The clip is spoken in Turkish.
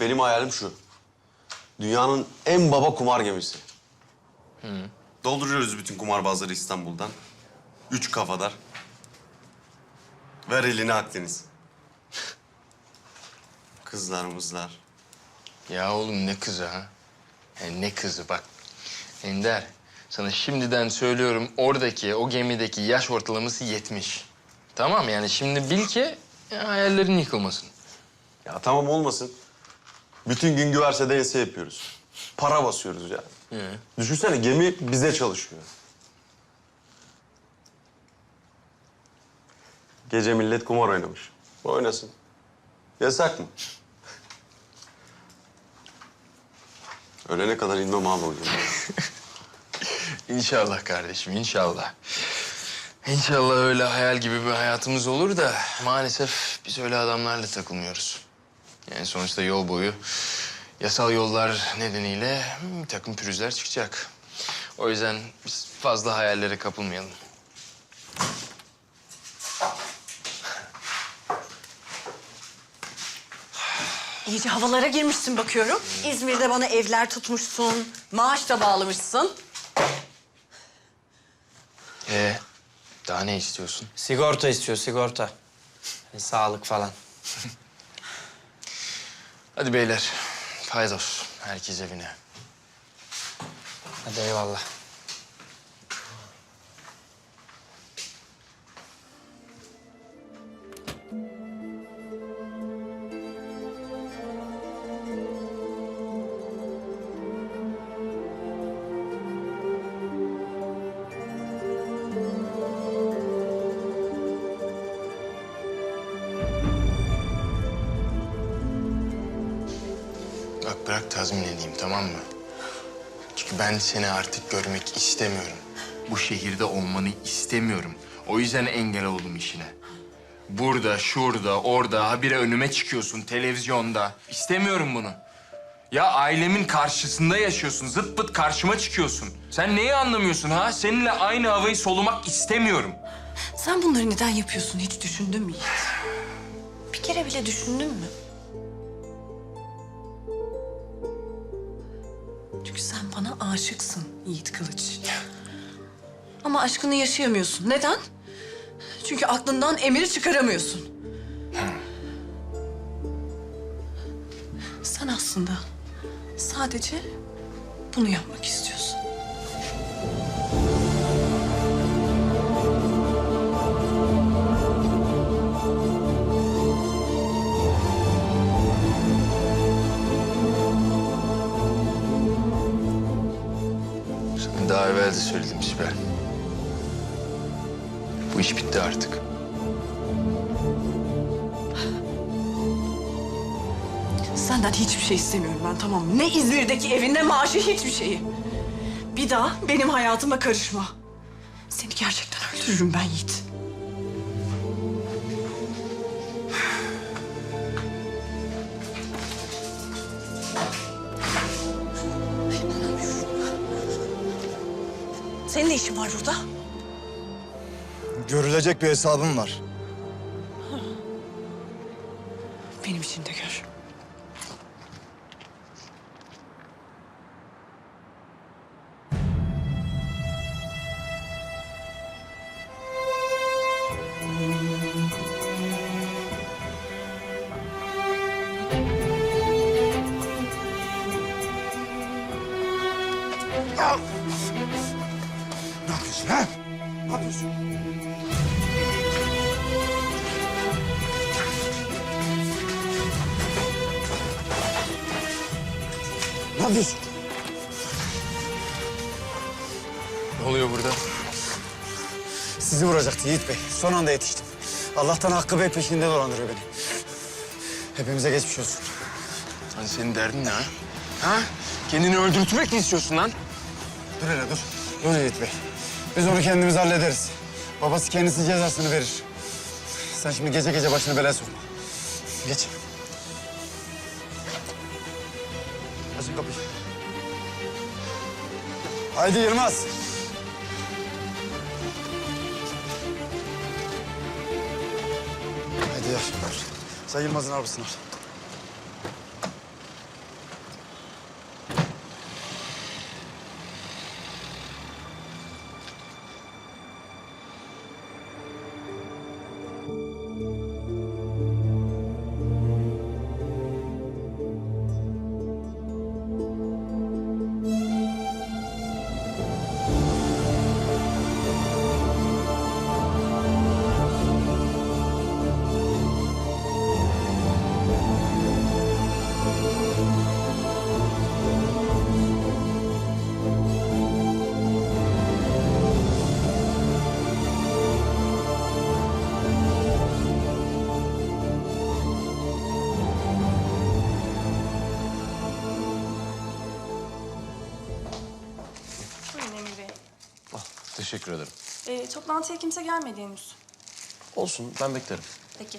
Benim hayalim şu. Dünyanın en baba kumar gemisi. Dolduruyoruz bütün kumarbazları İstanbul'dan. Üç kafadar. Ver elini Akdeniz. Kızlar mızlar. Ya oğlum ne kızı ha? Ya ne kızı bak. Ender, sana şimdiden söylüyorum oradaki, o gemideki yaş ortalaması 70. Tamam yani şimdi bil ki ya, hayallerin yıkılmasın. Ya tamam olmasın. Bütün gün güverse ense yapıyoruz. Para basıyoruz yani. Ee? Düşünsene gemi bize çalışıyor. Gece millet kumar oynamış. Oynasın. Yasak mı? Ölene kadar inmem abi gemiye. İnşallah kardeşim, inşallah. İnşallah öyle hayal gibi bir hayatımız olur da maalesef biz öyle adamlarla takılmıyoruz. Yani sonuçta yol boyu yasal yollar nedeniyle bir takım pürüzler çıkacak. O yüzden biz fazla hayallere kapılmayalım. İyice havalara girmişsin bakıyorum. İzmir'de bana evler tutmuşsun, maaş da bağlamışsın. Ee, daha ne istiyorsun? Sigorta istiyor, sigorta. Yani sağlık falan. Hadi beyler, paydos. Herkes evine. Hadi eyvallah. Bırak tazmin edeyim tamam mı? Çünkü ben seni artık görmek istemiyorum. Bu şehirde olmanı istemiyorum. O yüzden engel oldum işine. Burada, şurada, orada habire önüme çıkıyorsun televizyonda. İstemiyorum bunu. Ya ailemin karşısında yaşıyorsun. Zıt pıt karşıma çıkıyorsun. Sen neyi anlamıyorsun ha? Seninle aynı havayı solumak istemiyorum. Sen bunları neden yapıyorsun hiç düşündün mü Yiğit? Bir kere bile düşündün mü? Çünkü sen bana aşıksın Yiğit Kılıç. Ama aşkını yaşayamıyorsun. Neden? Çünkü aklından emiri çıkaramıyorsun. Sen aslında sadece bunu yapmak istiyorsun. Sana daha evvel de söyledim Sibel. Bu iş bitti artık. Senden hiçbir şey istemiyorum ben tamam mı? Ne İzmir'deki evin ne maaşı hiçbir şeyi. Bir daha benim hayatıma karışma. Seni gerçekten öldürürüm ben Yiğit. Senin ne işin var burada? Görülecek bir hesabım var. Benim için de gör. Ne yapıyorsun ha? Ne yapıyorsun? Ne yapıyorsun? Ne oluyor burada? Sizi vuracaktı Yiğit Bey. Son anda yetiştim. Allah'tan Hakkı Bey peşinde dolandırıyor beni. Hepimize geçmiş olsun. Lan senin derdin ne ha? Ha? Kendini öldürtmek mi istiyorsun lan? Dur hele dur. Dur Yiğit Bey. Biz onu kendimiz hallederiz. Babası kendisi cezasını verir. Sen şimdi gece gece başını belaya sokma. Geç. Açın kapıyı. Haydi Yılmaz. Haydi yavaş. Sen Yılmaz'ın arabasını al. Teşekkür ederim. Ee, toplantıya kimse gelmedi henüz. Olsun ben beklerim. Peki.